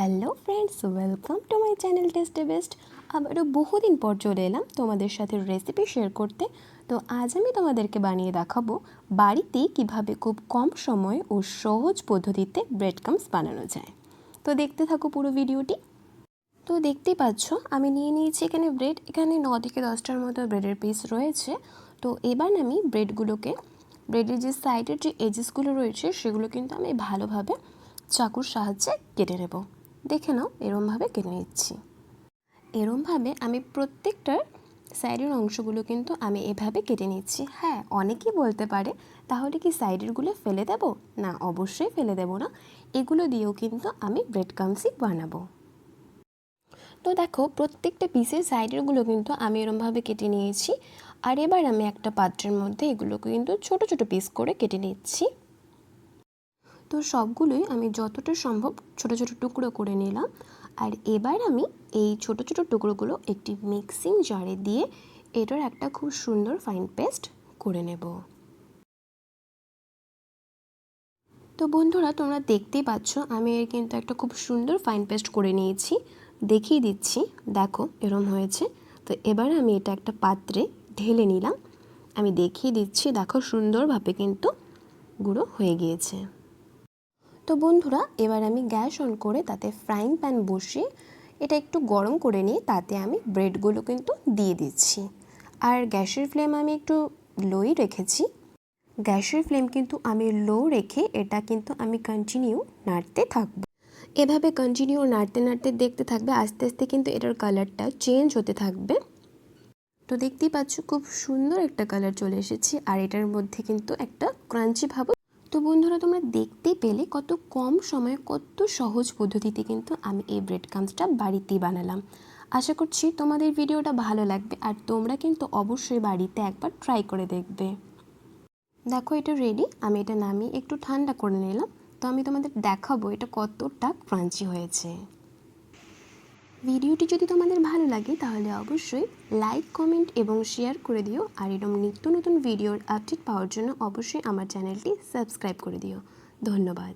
Hello friends, welcome to my channel টেস্টে best. আবারও বহুদিন পর চলে এলাম তোমাদের সাথে রেসিপি শেয়ার করতে। তো আজ আমি তোমাদেরকে বানিয়ে দেখাবো বাড়িতেই কীভাবে খুব কম সময় ও সহজ পদ্ধতিতে ব্রেড কামস বানানো যায়। তো দেখতে থাকো পুরো ভিডিওটি। তো দেখতেই পাচ্ছ, আমি নিয়ে নিয়েছি এখানে ব্রেড এখানে ন থেকে দশটার মতো ব্রেডের পিস রয়েছে। তো এবার আমি ব্রেডগুলোকে ব্রেডের যে সাইডের যে এজেসগুলো রয়েছে, সেগুলো কিন্তু আমি ভালোভাবে চাকুর সাহায্যে কেটে নেব। দেখে নাও, এরমভাবে কেটে নিচ্ছি। এরমভাবে আমি প্রত্যেকটার সাইডের অংশগুলো কিন্তু আমি এভাবে কেটে নিচ্ছি। হ্যাঁ অনেকেই বলতে পারে, তাহলে কি সাইডেরগুলো ফেলে দেব? না, অবশ্যই ফেলে দেব না। এগুলো দিয়েও কিন্তু আমি ব্রেড কামসি বানাবো। তো দেখো, প্রত্যেকটা পিসের সাইডেরগুলো কিন্তু আমি এরমভাবে কেটে নিয়েছি। আর এবার আমি একটা পাত্রের মধ্যে এগুলোকে কিন্তু ছোট ছোট পিস করে কেটে নিচ্ছি। তো সবগুলোই আমি যতটা সম্ভব ছোট ছোট টুকরো করে নিলাম। আর এবার আমি এই ছোট ছোট টুকরোগুলো একটি মিক্সিং জারে দিয়ে এটার একটা খুব সুন্দর ফাইন পেস্ট করে নেব। তো বন্ধুরা, তোমরা দেখতেই পাচ্ছ, আমি এর কিন্তু একটা খুব সুন্দর ফাইন পেস্ট করে নিয়েছি। দেখিয়ে দিচ্ছি, দেখো এরম হয়েছে। তো এবার আমি এটা একটা পাত্রে ঢেলে নিলাম। আমি দেখিয়ে দিচ্ছি, দেখো সুন্দরভাবে কিন্তু গুঁড়ো হয়ে গিয়েছে। তো বন্ধুরা, এবার আমি গ্যাস অন করে তাতে ফ্রাইং প্যান বসিয়ে এটা একটু গরম করে নিয়ে তাতে আমি ব্রেডগুলো কিন্তু দিয়ে দিচ্ছি। আর গ্যাসের ফ্লেম আমি একটু লোই রেখেছি। গ্যাসের ফ্লেম কিন্তু আমি লো রেখে এটা কিন্তু আমি কন্টিনিউ নাড়তে থাকব। এভাবে কন্টিনিউ নাড়তে নাড়তে দেখতে থাকবে, আস্তে আস্তে কিন্তু এটার কালারটা চেঞ্জ হতে থাকবে। তো দেখতেই পাচ্ছ, খুব সুন্দর একটা কালার চলে এসেছে। আর এটার মধ্যে কিন্তু একটা ক্রাঞ্চি ভাব তো বন্ধুরা, তোমরা দেখতে পেলে কত কম সময়ে কত সহজ পদ্ধতিতে কিন্তু আমি এই ব্রেড কামসটা বাড়িতেই বানালাম। আশা করছি তোমাদের ভিডিওটা ভালো লাগবে আর তোমরা কিন্তু অবশ্যই বাড়িতে একবার ট্রাই করে দেখবে। দেখো, এটা রেডি আমি এটা নামিয়ে একটু ঠান্ডা করে নিলাম। তো আমি তোমাদের দেখাবো এটা কতটা ক্রাঞ্চি হয়েছে। ভিডিওটি যদি তোমাদের ভালো লাগে, তাহলে অবশ্যই লাইক কমেন্ট এবং শেয়ার করে দিও। আর এরকম নিত্য নতুন ভিডিওর আপডেট পাওয়ার জন্য অবশ্যই আমার চ্যানেলটি সাবস্ক্রাইব করে দিও। ধন্যবাদ।